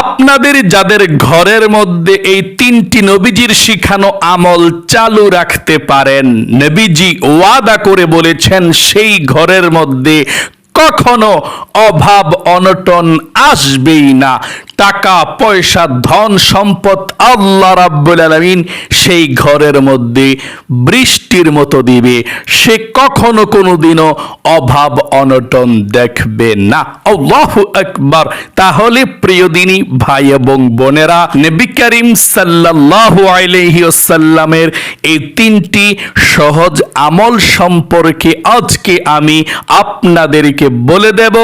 আপনাদের যাদের ঘরের মধ্যে এই তিনটি নবীজির শিখানো আমল চালু রাখতে পারেন, নবীজি ওয়াদা করে বলেছেন, সেই ঘরের মধ্যে কখনো অভাব অনটন আসবেই না। টাকা, পয়সা, ধন সম্পদ আল্লাহ রাব্বুল আলামিন সেই ঘরের মধ্যে বৃষ্টির মতো দিবে, সে কখনো কোনোদিনও অভাব অনটন দেখবে না। আল্লাহু আকবার। তাহলে প্রিয় দিনী, ভাই এবং বোনেরা, নবী করিম সাল্লাল্লাহু আলাইহি ওয়াসাল্লামের এই তিনটি সহজ আমল সম্পর্কে আজকে আমি আপনাদেরকে বলে দেব,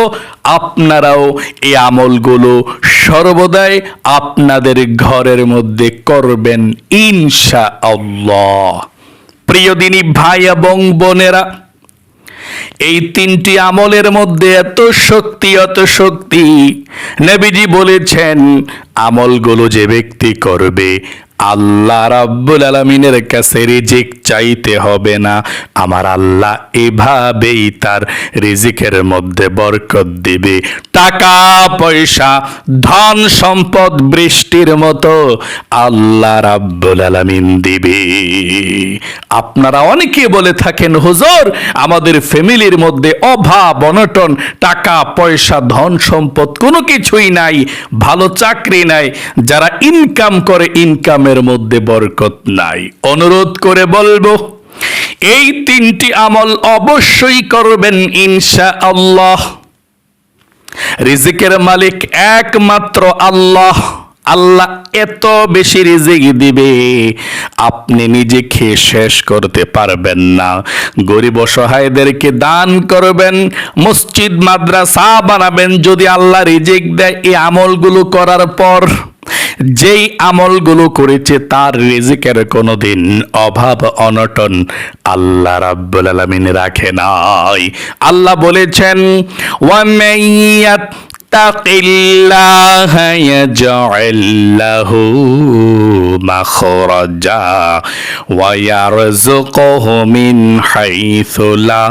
আপনারাও এই আমলগুলো সর্বদাই আপনাদের ঘরের মধ্যে করবেন ইনশা আল্লাহ প্রিয় দিনী ভাই এবং বোনেরা, এই তিনটি আমলের মধ্যে এত শক্তি এত শক্তি। নবীজি বলেছেন, আমলগুলো যে ব্যক্তি করবে আল্লাহ রাব্বুল আলমিনের কাছে রিজিক চাইতে হবে না। আমার আল্লাহ এভাবেই তার রিজিকের মধ্যে বরকত দিবে। টাকা, পয়সা, ধন, সম্পদ, বৃষ্টির মতো আল্লাহ রাব্বুল আলামিন দিবে। আপনারা অনেকে বলে থাকেন, হুজুর, আমাদের ফ্যামিলির মধ্যে অভাব, অনটন, টাকা, পয়সা, ধন, সম্পদ কোনো কিছুই নাই, ভালো চাকরি নাই। যারা ইনকাম করে ইনকামের মধ্যে বরকত নাই। অনুরোধ করে বলব, এই তিনটি আমল অবশ্যই করবেন ইনশা আল্লাহ রিজিকের মালিক একমাত্র আল্লাহ। আল্লাহ এত বেশি রিজিক দিবে, আপনি নিজে খেয়ে শেষ করতে পারবেন না। গরিব অসহায়দেরকে দান করবেন, মসজিদ, মাদ্রাসা বানাবেন, যদি আল্লাহ রিজিক দেয়, এই আমলগুলো করার পর যেই আমলগুলো করেছে তার রেজিকের কোনো দিন অভাব অনটন আল্লাহ রাব্বুল আলামিন রাখে নাই। আল্লাহ বলেছেন ওয়ামাইয়াত তাকিল্লাহ ইয়াজআল লাহু মাখরাজা ওয়া ইয়ারযুকুহু মিন হাইথু লা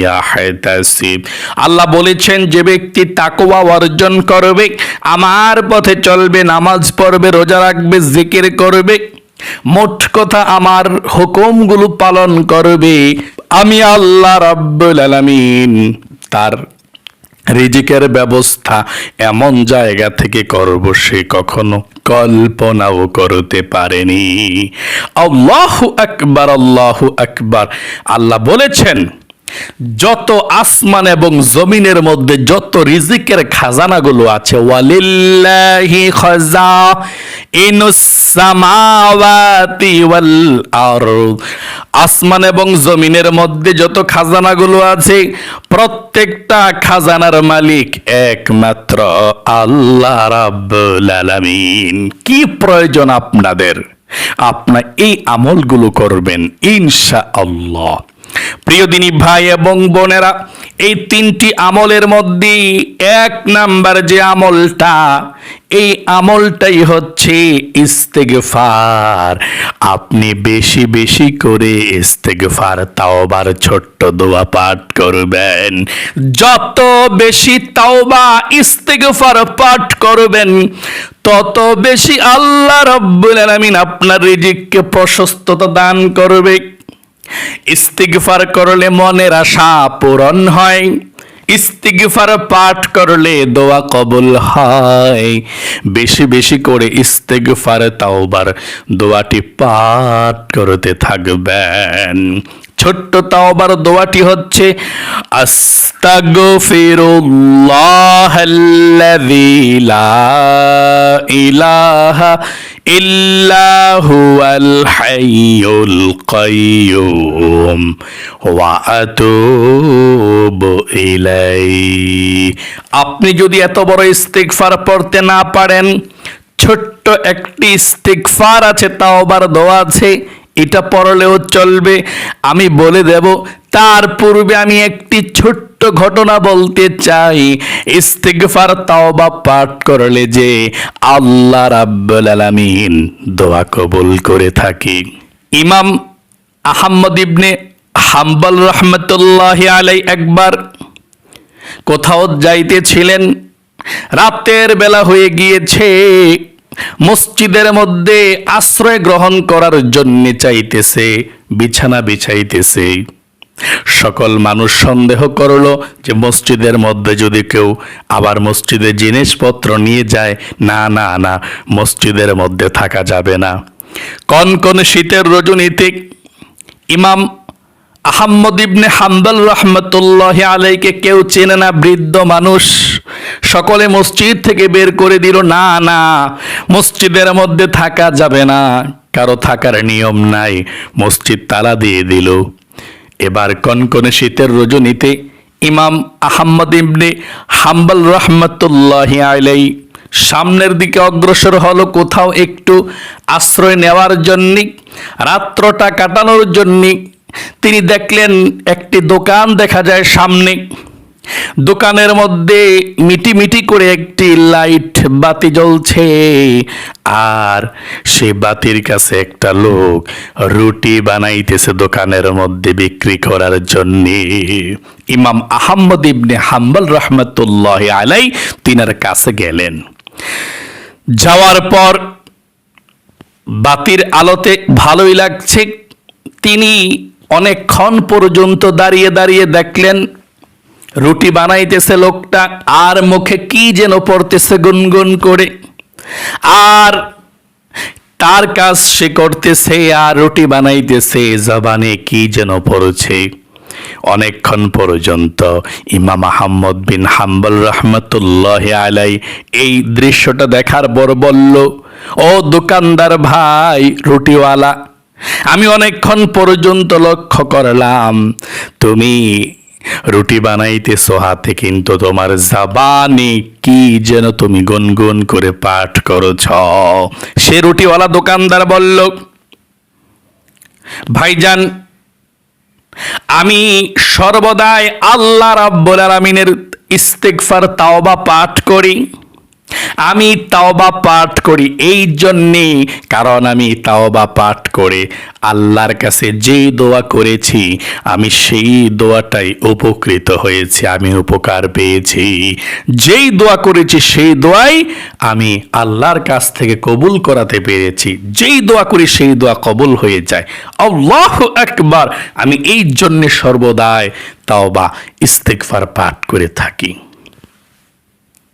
ইয়াহতাসিব আল্লাহ বলেছেন, যে ব্যক্তি তাকওয়া অর্জন করবে, আমার পথে চলবে, নামাজ পড়বে, রোজা রাখবে, জিকির করবে, মোট কথা আমার হুকুমগুলো পালন করবে, আমি আল্লাহ রাব্বুল আলামিন তার রিজিকের ব্যবস্থা এমন জায়গা থেকে করব সে কখনো কল্পনাও করতে পারেনি। আল্লাহ আকবার, আল্লাহু আকবার। আল্লাহ বলেছেন যত আসমান এবং জমিনের মধ্যে যত রিজিকের খাজানাগুলো আছে, ওয়ালিল্লাহি খাজা ইনুসামাওয়াতি ওয়াল আরদ আসমান এবং জমিনের মধ্যে যত খাজানাগুলো আছে, প্রত্যেকটা খাজানার মালিক একমাত্র আল্লাহ রাব্বুল আলামিন। কি প্রয়োজন আপনাদের? আপনার এই আমলগুলো করবেন ইনশা আল্লাহ প্রিয় দিনী ভাই এবং বোনেরা, এই তিনটি আমলের মধ্যে এক নাম্বার যে আমলটা, এই আমলটাই হচ্ছে ইস্তেগফার। আপনি বেশি বেশি করে ইস্তেগফার, তাওবার, ছোট্ট দোয়া পাঠ করবেন। যত বেশি তাওবা, ইস্তেগফার পাঠ করবেন, তত বেশি আল্লাহ রব্বুল আলামিন আপনার রিজিককে প্রশস্ততা দান করবে। ইস্তিগফার করলে মনের আশা পূরণ হয়। ইস্তিগফার পাঠ করলে দোয়া কবুল হয়। বেশি বেশি করে ইস্তিগফার, তাওবার দোয়াটি পাঠ করতে থাকবেন। ছোট্ট তাওবার দোয়াটি হচ্ছে আস্তাগফিরুল্লাহাল্লাযী লা ইলাহা ইল্লা هو الحي কাইয়ুম وأتوب إليه। আপনি যদি এত বড় ইস্তিগফার পড়তে না পারেন, ছোট্ট একটি ইস্তিগফার আছে তাও তাওবার দোয়া আছে এটা পড়লেও চলবে, আমি বলে দেব, তার পূর্বে আমি একটি ছোট্ট ঘটনা বলতে চাই। ইস্তিগফার, তাওবা পাঠ করলে যে আল্লাহ রাব্বুল আলামিন দোয়া কবুল করে থাকি। ইমাম আহম্মদ ইবনে হাম্বল রহমতুল্লাহ আলাই একবার কোথাও যাইতেছিলেন, রাতের বেলা হয়ে গিয়েছে। মসজিদের মধ্যে আশ্রয় গ্রহণ করার জন্য চাইতেছে, বিছানা বিছাইতেছে। সকল মানুষ সন্দেহ করল যে মসজিদের মধ্যে যদি কেউ আবার মসজিদে জিনিসপত্র নিয়ে যায়, না না না, মসজিদের মধ্যে থাকা যাবে না। কন কন শীতের রজনীতে, ইমাম আহম্মদ ইবনে হাম্বল রহমতুল্লাহ আলাইকে কেউ চেনে না, বৃদ্ধ মানুষ। সকলে মসজিদ থেকে বের করে দিল, না না, মসজিদের মধ্যে থাকা যাবে না, কারও থাকার নিয়ম নাই। মসজিদ তালা দিয়ে দিল। এবার কনকনে শীতের রজনীতে ইমাম আহম্মদ ইবনে হাম্বল রহমতুল্লাহ আলাই সামনের দিকে অগ্রসর হলো, কোথাও একটু আশ্রয় নেওয়ার জন্যে, রাত্রটা কাটানোর জন্যে। তিনি দেখলেন একটি দোকান দেখা যায় সামনে। দোকানের মধ্যে মিটি মিটি করে একটি লাইট বাতি জ্বলছে। আর সে বাতির কাছে একটা লোক রুটি বানাইতেছে দোকানের মধ্যে বিক্রি করার জন্যে। ইমাম আহম্মদ ইবনে হাম্বল রহমতুল্লাহ আলাই তিনার কাছে গেলেন। যাওয়ার পর বাতির আলোতে ভালোই লাগছে। তিনি অনেকক্ষণ পর্যন্ত দাঁড়িয়ে দাঁড়িয়ে দেখলেন, রুটি বানাইতেছে লোকটা, আর মুখে কি যেন পড়তেছে গুনগুন করে। আর তার কাজ সে করতেছে, আর রুটি বানাইতেছে, জবানে কি যেন পড়ছে। অনেকক্ষণ পর্যন্ত ইমাম আহম্মদ বিন হাম্বল রহমতুল্লাহ আলাই এই দৃশ্যটা দেখার পর বলল, ও দোকানদার ভাই, রুটিওয়ালা আমি অনেকক্ষণ পর্যন্ত লক্ষ্য করলাম, তুমি রুটি বানাইতেছো হাতে, কিন্তু তোমার জাবানে কি যেন তুমি গুনগুন করে পাঠ করছ। সে রুটিওয়ালা দোকানদার বলল, ভাইজান, আমি সর্বদাই আল্লাহ রাব্বুল আলামিনের ইস্তেগফার, তাওবা পাঠ করি। আমি তাওবা পাঠ করি এই জন্যে কারণ আমি তাওবা পাঠ করে আল্লাহর কাছে যেই দোয়া করেছি, আমি সেই দোয়াটাই উপকৃত হয়েছি, আমি উপকার পেয়েছি। যেই দোয়া করেছি সেই দোয়াই আমি আল্লাহর কাছ থেকে কবুল করাতে পেরেছি। যেই দোয়া করি সেই দোয়া কবুল হয়ে যায়। আল্লাহ একবার আমি এই জন্যে সর্বদাই তাওবা, ইস্তেগফার পাঠ করে থাকি।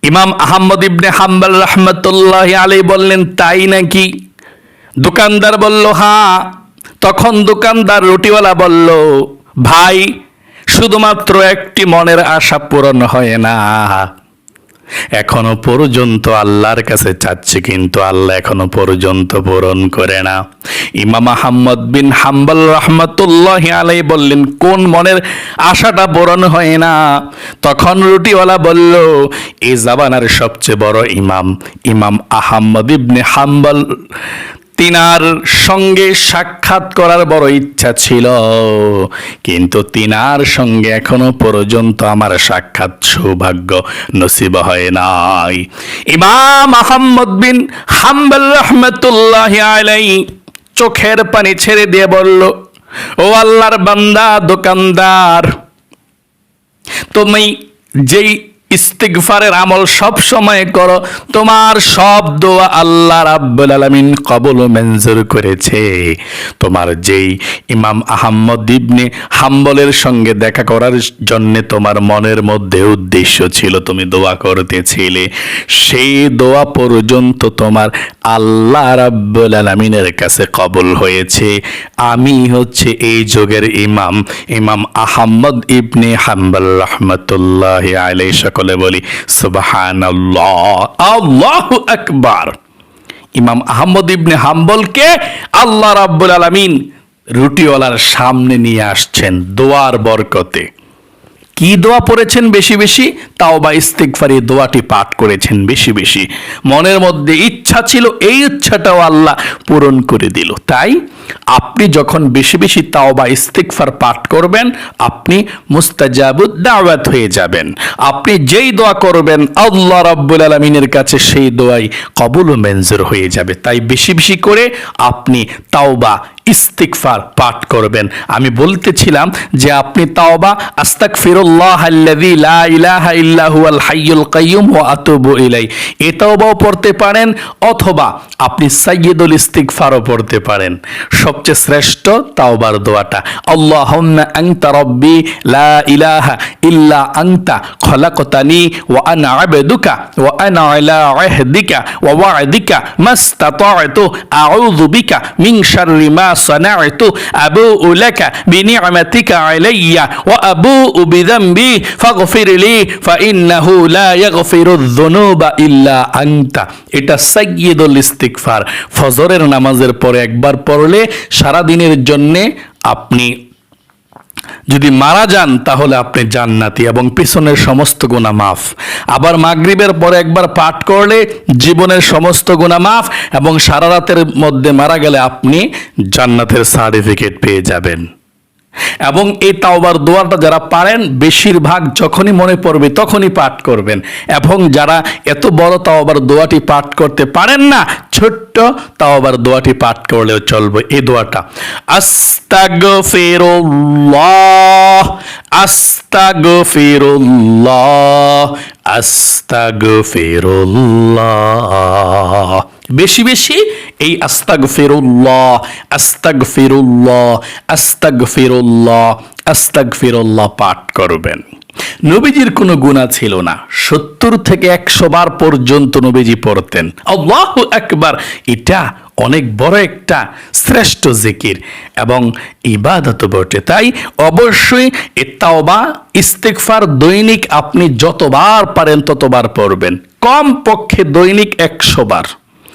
ইমাম আহম্মদ ইবনে হাম্বাল রহমতুল্লাহ আলী বললেন, তাই নাকি? দোকানদার বলল হ্যাঁ তখন দোকানদার রুটিওয়ালা বলল, ভাই, শুধুমাত্র একটি মনের আশা পূরণ হয় না। এখনও পর্যন্ত আল্লাহর কাছে চাচ্ছে, কিন্তু আল্লাহ এখনও পর্যন্ত পূরণ করে না। ইমাম আহম্মদ বিন হাম্বাল রহমতুল্লাহ আলাই বললেন, কোন মনের আশাটা পূরণ হয় না? তখন রুটিওয়ালা বলল, এই জাবানার সবচেয়ে বড় ইমাম ইমাম আহম্মদ ইবনে হাম্বল তিনার সঙ্গে সাক্ষাৎ করার বড় ইচ্ছা ছিল। কিন্তু তিনার সঙ্গে এখনও পর্যন্ত আমার সাক্ষাৎ সৌভাগ্য নসিব হয় নাই। ইমাম আহম্মদ বিন হাম্বল রহমতুল্লাহ আলাই চোখের পানি ছেড়ে দিয়ে বলল, ও আল্লাহর বান্দা, দোকানদার, তুমি যেই ইস্তিগফারের আমল সব সময় করো। তোমার সব দোয়া আল্লাহ রাব্বুল আলামিন কবুল ও মঞ্জুর করেছে। তোমার যেই ইমাম আহম্মদ ইবনে হাম্বলের সঙ্গে দেখা করার জন্য তোমার মনের মধ্যে উদ্দেশ্য ছিল, তুমি দোয়া করতেছিলে। সেই দোয়া পর্যন্ত তোমার আল্লাহ রাব্বুল আলামিনের কাছে কবুল হয়েছে। আমি হচ্ছে এই যুগের ইমাম ইমাম আহম্মদ ইবনে হাম্বল রহমতুল্লাহ আলাই সকলে বলি সুবহানাল্লাহ, আল্লাহু আকবার। ইমাম আহমদ ইবনে হাম্বলকে আল্লাহ রাব্বুল আলমিন রুটিওয়ালার সামনে নিয়ে আসছেন, দোয়ার বরকতে। কি দোয়া পড়েছেন বেশি বেশি? তাও বা ইস্তিকফারি দোয়াটি পাঠ করেছেন বেশি বেশি। মনের মধ্যে ইচ্ছা ছিল, এই ইচ্ছাটাও আল্লাহ পূরণ করে দিল। তাই আপনি যখন বেশি বেশি তাওবা ইস্তিকফার পাঠ করবেন, আপনি মুস্তাজাবুদ্দাওয়াত হয়ে যাবেন। আপনি যেই দোয়া করবেন, আল্লাহ রাব্বুল আলমিনের কাছে সেই দোয়াই কবুল মঞ্জুর হয়ে যাবে। তাই বেশি বেশি করে আপনি তাওবা ইস্তিকফার পাঠ করবেন। আমি বলতেছিলাম যে আপনি তাওবা আস্তাক ফিরুল্লাহ লা ইলাহা ইল্লা হুয়াল হাইয়ুল কাইয়ুম ওয়া আতুবু ইলাই এ তাওবাও পড়তে পারেন অথবা আপনি সাইয়্যিদুল ইস্তিগফারও পড়তে পারেন। সবচেয়ে শ্রেষ্ঠ তাওবার দোয়াটা, আল্লাহুম্মা আনতা রাব্বি লা ইলাহা ইল্লা আনতা খলাকতানি ওয়া আনা আবদুকা ওয়া আনা আলা আহদিকা ওয়া ওয়া'দিকা মাস্তাতা'তু, আউযু বিকা মিন শাররি মা সানাতু আবু উলাকা বিনিআমাতিকা আলাইয়া ওয়া আবু বিযামবি ফাগফিরলি ফাইন্নাহু লা ইয়াগফিরুয-যুনুবা ইল্লা আনতা এটা সাইয়্যিদুল ইস্তিগফার। ফজরের নামাজের পরে একবার পড়লে সারা দিনের জন্যে আপনি যদি মারা যান, তাহলে আপনি জান্নাতি এবং পিছনের সমস্ত গুণা মাফ। আবার মাগরিবের পরে একবার পাঠ করলে জীবনের সমস্ত গুণা মাফ এবং সারা রাতের মধ্যে মারা গেলে আপনি জান্নাতের সার্টিফিকেট পেয়ে যাবেন। এবং এই তাওবার দোয়াটা যারা পারেন, বেশিরভাগ যখনই মনে পড়বে তখনই পাঠ করবেন। এবং যারা এত বড় তাওবার দোয়াটি পাঠ করতে পারেন না, ছোট্ট তাওবার দোয়াটি পাঠ করলেও চলবে এই দোয়াটা। আস্তাগফিরুল্লাহ আস্তাগফিরুল্লাহ আস্তাগফিরুল্লাহ। বেশি বেশি এই আস্তাগ ফিরুল্লাহ আস্তাগ ফিরুল্লাহ আস্তাগ ফিরুল্লাহ আস্তাগ ফিরুল্লাহ পাঠ করবেন। নবীজির কোনো গুণা ছিল না। সত্তর থেকে একশো বার পর্যন্ত নবীজি পড়তেন। আল্লাহ একবার এটা অনেক বড় একটা শ্রেষ্ঠ জিকির এবং ইবাদত বটে। তাই অবশ্যই তাওবা ইস্তেকফার দৈনিক আপনি যতবার পারেন ততবার পড়বেন। কম পক্ষে দৈনিক একশো বার।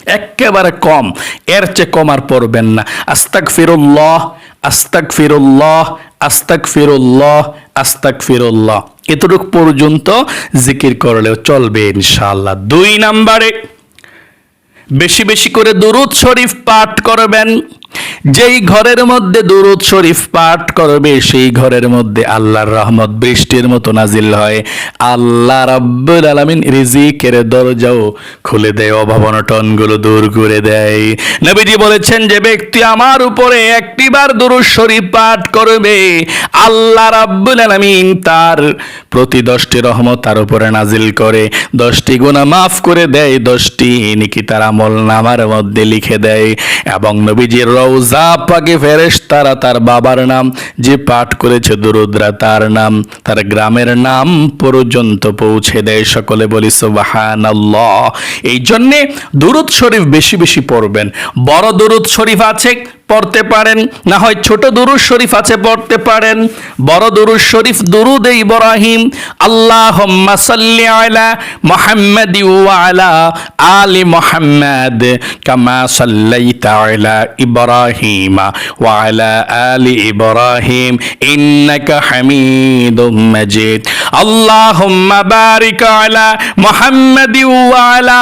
একেবারে কম। এর চেয়ে কম আর পড়বেন না। আস্তাক ফিরুল্লাহ আস্তাক ফিরুল্লাহ আস্তাক ফিরুল্লাহ আস্তাক ফিরুল্লাহ এতটুক পর্যন্ত জিকির করলেও চলবে ইনশাল্লাহ দুই নাম্বারে, বেশি বেশি করে দুরুদ শরীফ পাঠ করবেন। যেই ঘরের মধ্যে দুরুদ শরীফ পাঠ করবে, সেই ঘরের মধ্যে আল্লাহর রহমত বৃষ্টির মতো নাজিল হয়। আল্লাহ রাব্বুল আলামিন রিজিকের দরজাও খুলে দেয় অভাবনটনগুলো দূর করে দেয়। নবীজি বলেছেন, যে ব্যক্তি আমার উপরে একটিবার দুরুদ শরীফ পাঠ করবে, আল্লাহ রাব্বুল আলামিন তার প্রতি দশটি রহমত তার উপরে নাজিল করে। দশটি গুণা মাফ করে দেয়, দশটি নিকি তার আমল নামার মধ্যে লিখে দেয় এবং নবীজির রওজা পাকে ফেরেশ তারা তার বাবার নাম, যে পাঠ করেছে দুরুদ্রা তার নাম, তার গ্রামের নাম পর্যন্ত পৌঁছে দেয় সকলে বলি সুবাহান এই জন্যে দুরুদ শরীফ বেশি বেশি পড়বেন। বড় দুরুদ শরীফ আছে পড়তে পারেন, না হয় ছোট দুরুদ শরীফ আছে পড়তে পারেন। বড় দুরুদ শরীফ দুরুদ ইব্রাহিম। আল্লাহুম্মা সাল্লি আলা মুহাম্মাদ আলা আলি মুহাম্মাদ কামা সাল্লাইতা আলা ইব্রাহিম ওয়া আলা ইব্রাহিম। ইন্নাকা হামিদুম মাজিদ। বারিক আলা মুহাম্মাদ ওয়া আলা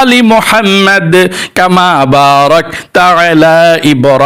আলি মুহাম্মাদ কামা বারাকতা আলা ইব্রাহিম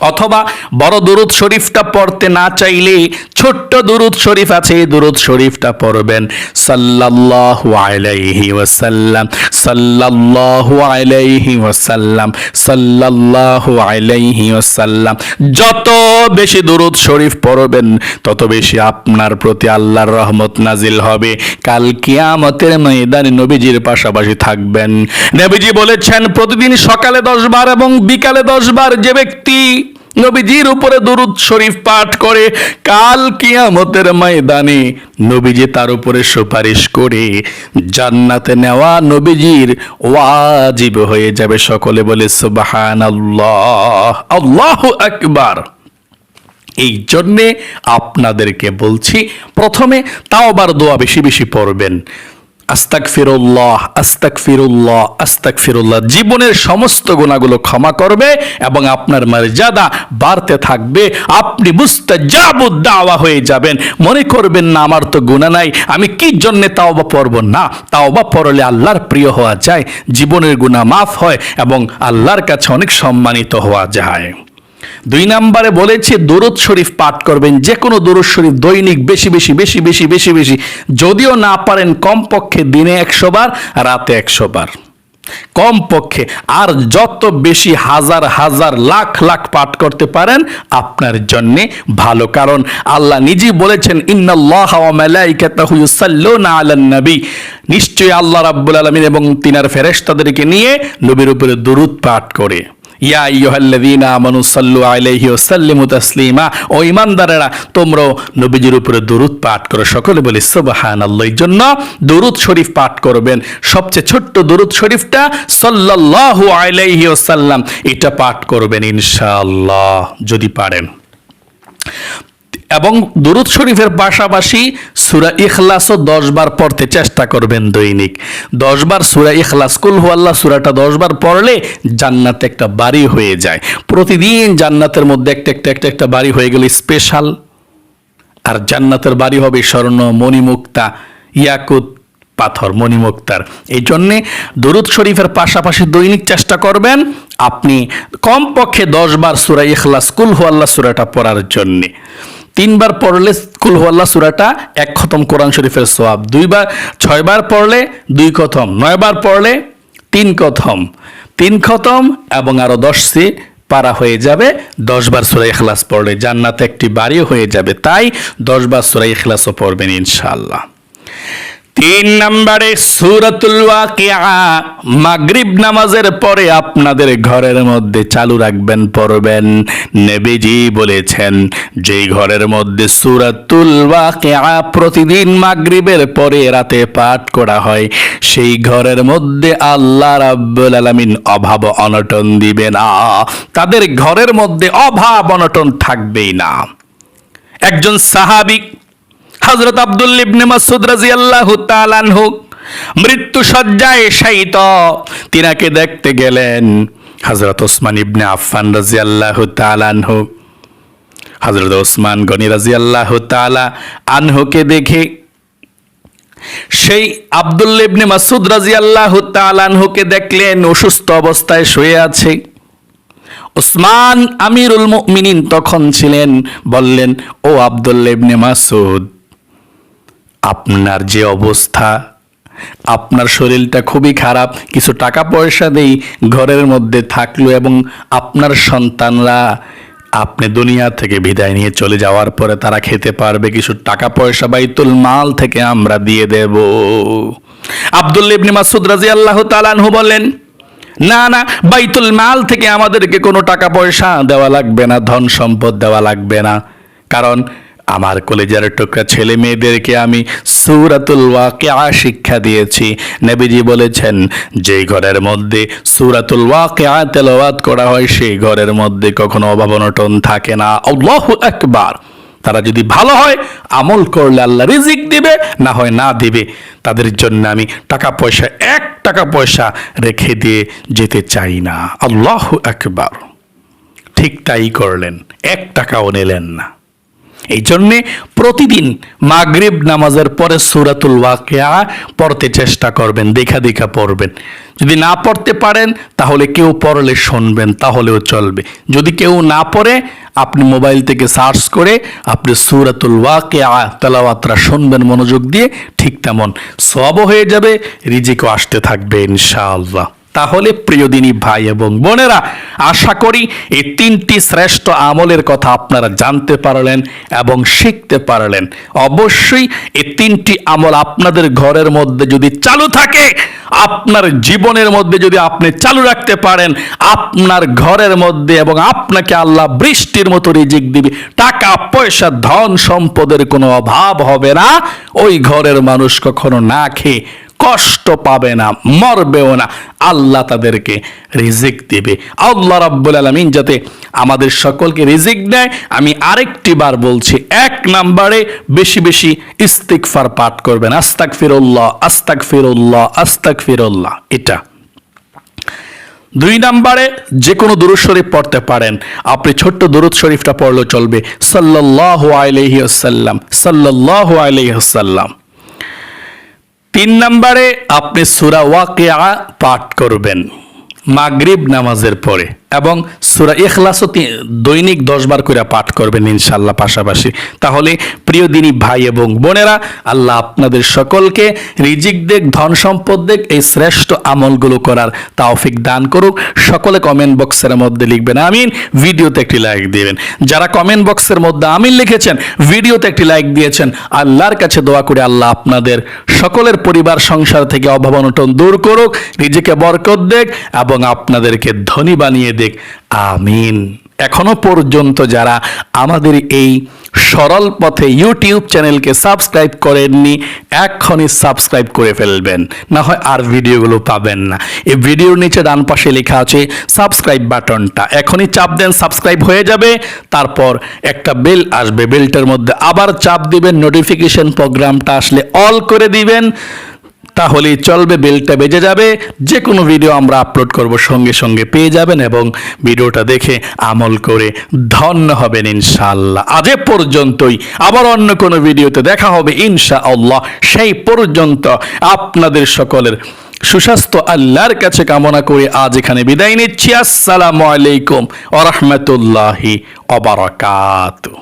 অথবা বড় দুরুদ শরীফটা পড়তে না চাইলে ছোট্ট দুরুদ শরীফ আছে দুরুদ শরীফটা পড়বেন। সাল্লাল্লাহু আলাইহি ওয়াসাল্লাম, সাল্লাল্লাহু আলাইহি ওয়াসাল্লাম, সাল্লাল্লাহু আলাইহি ওয়াসাল্লাম। যত বেশি দুরুদ শরীফ পড়বেন, তত বেশি আপনার প্রতি আল্লাহর রহমত নাজিল হবে। কাল কিয়ামতের ময়দানে নবীজির পাশাপাশি থাকবেন। নবীজি বলেছেন, প্রতিদিন সকালে দশ বার এবং বিকালে দশ বার যে ব্যক্তি নবীজির উপরে দুরুদ শরীফ পাঠ করে, কাল কিয়ামতের ময়দানে নবীজি তার উপরে সুপারিশ করে, জান্নাতে নেওয়া নবীজির ওয়াজিব হয়ে যাবে। সকলে বলে, সুবহানাল্লাহ, আল্লাহু আকবার। এই জন্যে আপনাদেরকে বলছি, প্রথমে তাওবার দোয়া বেশি বেশি পড়বেন। আস্তাক ফিরুল্লাহ আস্তাক ফিরুল্লাহ আস্তাক ফিরুল্লাহ জীবনের সমস্ত গুণাগুলো ক্ষমা করবে এবং আপনার মর্যাদা বাড়তে থাকবে। আপনি মুস্তাজাবুদ দাওয়া হয়ে যাবেন। মনে করবেন না, আমার তো গুণা নাই। আমি কি জন্যে তাওবা পড়ব? না, তাওবা পড়লে আল্লাহর প্রিয় হওয়া যায়, জীবনের গুণা মাফ হয় এবং আল্লাহর কাছে অনেক সম্মানিত হওয়া যায়। দুই নম্বরে বলেছে, দরুদ শরীফ পাঠ করবেন যে কোনো দরুদ শরীফ দৈনিক বেশি বেশি বেশি বেশি বেশি বেশি, যদিও না পারেন কমপক্ষে দিনে একশো বার, রাতে একশো বার। কমপক্ষে আর যত বেশি হাজার হাজার, লাখ লাখ পাঠ করতে পারেন, আপনার জন্যে ভালো। কারণ আল্লাহ নিজেই বলেছেন নবী। নিশ্চয়ই আল্লাহ রাব্বুল আলামিন এবং তিনার ফেরেশতাদেরকে নিয়ে নবীর উপরে দরুদ পাঠ করে। ইয়া আইয়ুহাল্লাযীনা আমানু সাল্লু আলাইহি ওয়া সাল্লিমু তাসলিমা। ও ইমানদারেরা তোমরাও নবীজির উপরে দুরুদ পাঠ করো। সকলে বলি, সুবহানাল্লাহ। এই জন্য দুরুদ শরীফ পাঠ করবেন। সবচেয়ে ছোট্ট দুরুদ শরীফটা সাল্লাল্লাহু আলাইহি সাল্লাম এটা পাঠ করবেন ইনশাআল্লাহ, যদি পারেন। এবং দুরুদ শরীফের পাশাপাশি সুরা ইখলাসও দশ বার পড়তে চেষ্টা করবেন দৈনিক। দশ বার সুরা ইখলাস, কুল হুয়াল্লাহ সুরাটা দশ বার পড়লে জান্নাতে একটা বাড়ি হয়ে যায়। প্রতিদিন জান্নাতের মধ্যে একটা একটা একটা একটা বাড়ি হয়ে গেলে স্পেশাল আর জান্নাতের বাড়ি হবে স্বর্ণ, মণিমুক্তা, ইয়াকুত, পাথর, মণিমুক্তার। এই জন্যে দরুদ শরীফের পাশাপাশি দৈনিক চেষ্টা করবেন আপনি কমপক্ষে দশ বার সুরা ইখলাস, কুল হুয়াল্লাহ সুরাটা পড়ার জন্যে। তিনবার পড়লে কুল হুয়াল্লাহ সুরাটা এক খতম কোরআন শরীফের সোয়াব দুইবার, ছয়বার পড়লে দুই খতম। নয়বার পড়লে তিন খতম। তিন খতম এবং আরও দশটি পারা হয়ে যাবে। দশবার সুরাই ইখলাস পড়লে জান্নাতে একটি বাড়িও হয়ে যাবে। তাই দশবার সুরাই ইখলাসও পড়বেন ইনশাআল্লাহ। তিন নম্বরে সুরাতুল ওয়াকিয়া। মাগরিব নামাজের পরে আপনাদের ঘরের মধ্যে চালু রাখবেন, পড়বেন। নেবিজি বলেছেন, যেই ঘরের মধ্যে সুরাতুল ওয়াকিয়া প্রতিদিন মাগরিবের পরে রাতে পাঠ করা হয়, সেই ঘরের মধ্যে আল্লাহ রাব্বুল আলামিন অভাব অনটন দিবে না। তাদের ঘরের মধ্যে অভাব অনটন থাকবেই না। একজন সাহাবিক হজরত আব্দুল ইবনে মাসুদ তাআলা আনহু মৃত্যু সজ্জায় শায়িত। তিনাকে দেখতে গেলেন হজরত ওসমান ইবনে আফফান রাদিয়াল্লাহু তাআলা আনহু। হজরত ওসমান গনি রাদিয়াল্লাহু তাআলা আনহুকে দেখে সেই আব্দুল ইবনে মাসুদ রাদিয়াল্লাহু তাআলা আনহুকে দেখলেন, অসুস্থ অবস্থায় শুয়ে আছে। ওসমান আমিরুল মুমিনিন তখন ছিলেন, বললেন, ও আব্দুল্লাহ ইবনে মাসুদ আপনার যে অবস্থা, আপনার শরীরটা খুবই খারাপ, কিছু টাকা পয়সা দেই ঘরের মধ্যে থাকল এবং আপনার সন্তানরা আপনি দুনিয়া থেকে বিদায় নিয়ে চলে যাওয়ার পরে তারা খেতে পারবে, কিছু টাকা পয়সা বাইতুল মাল থেকে আমরা দিয়ে দেব। আব্দুল্লা ইবনে মাসুদ রাদিয়াল্লাহু তাআলা আনহু বলেন, না না, বাইতুল মাল থেকে আমাদেরকে কোনো টাকা পয়সা দেওয়া লাগবে না, ধন সম্পদ দেওয়া লাগবে না। কারণ আমার কলেজের টুকরা ছেলে মেয়েদেরকে আমি সুরাতুল ওয়াকিয়া শিক্ষা দিয়েছি। নবীজি বলেছেন, যে ঘরের মধ্যে সুরাতুল ওয়াকিয়া তেলাওয়াত করা হয়, সেই ঘরের মধ্যে কখনো অভাব অনটন থাকে না। আল্লাহু আকবার। তারা যদি ভালো হয়, আমল করলে আল্লাহ রিজিক দিবে, না হয় না দিবে। তাদের জন্য আমি টাকা পয়সা, এক টাকা পয়সা রেখে দিয়ে যেতে চাই না। আল্লাহ একবার ঠিক তাই করলেন, এক টাকাও নিলেন না। এই জন্যে প্রতিদিন মাগরিব নামাজের পরে সুরাতুল ওয়াকিয়া পড়তে চেষ্টা করবেন, দেখা দেখা পড়বেন। যদি না পড়তে পারেন, তাহলে কেউ পড়লে শুনবেন, তাহলেও চলবে। যদি কেউ না পড়ে, আপনি মোবাইল থেকে সার্চ করে আপনি সুরাতুল ওয়াকিয়া তেলাওয়াতরা শুনবেন মনোযোগ দিয়ে, ঠিক তেমন। সবও হয়ে যাবে, রিজিকও আসতে থাকবে, ইনশাআল্লাহ। তাহলে প্রিয়দিনী ভাই এবং বোনেরা, আশা করি এই তিনটি শ্রেষ্ঠ আমলের কথা আপনারা জানতে পারলেন এবং শিখতে পারলেন। অবশ্যই এই তিনটি আমল আপনাদের ঘরের মধ্যে যদি চালু থাকে, আপনার জীবনের মধ্যে যদি আপনি চালু রাখতে পারেন, আপনার ঘরের মধ্যে এবং আপনাকে আল্লাহ বৃষ্টির মতো রিজিক দিবে। টাকা, পয়সা, ধন, সম্পদের কোনো অভাব হবে না। ওই ঘরের মানুষ কখনো না খেয়ে কষ্ট পাবে না, মরবেও না। আল্লাহ তাদেরকে রিজিক দেবে। আল্লাহ রাব্বুল আলামিন যাতে আমাদের সকলকে রিজিক দেয়, আমি আরেকটি বার বলছি, এক নাম্বারে বেশি বেশি ইস্তিগফার পাঠ করবেন। আস্তাক ফিরুল্লাহ আস্তাক ফিরুল্লাহ আস্তাক ফিরুল্লাহ এটা। দুই নাম্বারে যে কোনো দুরুদ শরীফ পড়তে পারেন। আপনি ছোট্ট দুরুদ শরীফটা পড়লেও চলবে। ওয়াসাল্লাম, সাল্লাল্লাহু আলাইহি ওয়াসাল্লাম। তিন নম্বরে আপনি সুরা ওয়াকিয়া পাঠ করবেন। মাগরিব নামাজের পরে। এবং সূরা ইখলাসও তি- দৈনিক দশ বার করে পাঠ করবেন ইনশাল্লাহ পাশাপাশি। তাহলে প্রিয় দিনী ভাই এবং বোনেরা, আল্লাহ আপনাদের সকলকে রিজিক দেখ, ধন সম্পদ দেখ, এই শ্রেষ্ঠ আমলগুলো করার তাওফিক দান করুক। সকলে কমেন্ট বক্সের মধ্যে লিখবেন, আমিন। ভিডিওতে একটি লাইক দিবেন। যারা কমেন্ট বক্সের মধ্যে আমিন লিখেছেন, ভিডিওতে একটি লাইক দিয়েছেন, আল্লাহর কাছে দোয়া করে আল্লাহ আপনাদের সকলের পরিবার, সংসার থেকে অভাব অনটন দূর করুক নিজেকে বরকত দেখ এবং আপনাদেরকে ধনী বানিয়ে দেখ আমিন। এখনও পর্যন্ত যারা আমাদের এই সরল পথে ইউটিউব চ্যানেলকে সাবস্ক্রাইব করেননি, এক্ষুনি সাবস্ক্রাইব করে ফেলবেন। না হয় আর ভিডিওগুলো পাবেন না। এই ভিডিওর নিচে ডান পাশে লেখা আছে, সাবস্ক্রাইব বাটনটা। এখনই চাপ দেন, সাবস্ক্রাইব হয়ে যাবে। তারপর একটা বেল আসবে। বেলটার মধ্যে আবার চাপ দিবেন, নোটিফিকেশন প্রোগ্রামটা আসলে অল করে দিবেন। তাহলেই চলবে, বেলটা বেজে যাবে। যে কোনো ভিডিও আমরা আপলোড করব সঙ্গে সঙ্গে পেয়ে যাবেন এবং ভিডিওটা দেখে আমল করে ধন্য হবেন ইনশাআল্লাহ। আজ পর্যন্তই। আবার অন্য কোনো ভিডিওতে দেখা হবে ইনশাআল্লাহ। সেই পর্যন্ত আপনাদের সকলের সুস্বাস্থ্য, আল্লাহর কাছে কামনা করে আজ এখানে বিদায় নিচ্ছি। আসসালামু আলাইকুম ওরহমতুল্লাহি অবরাকাতু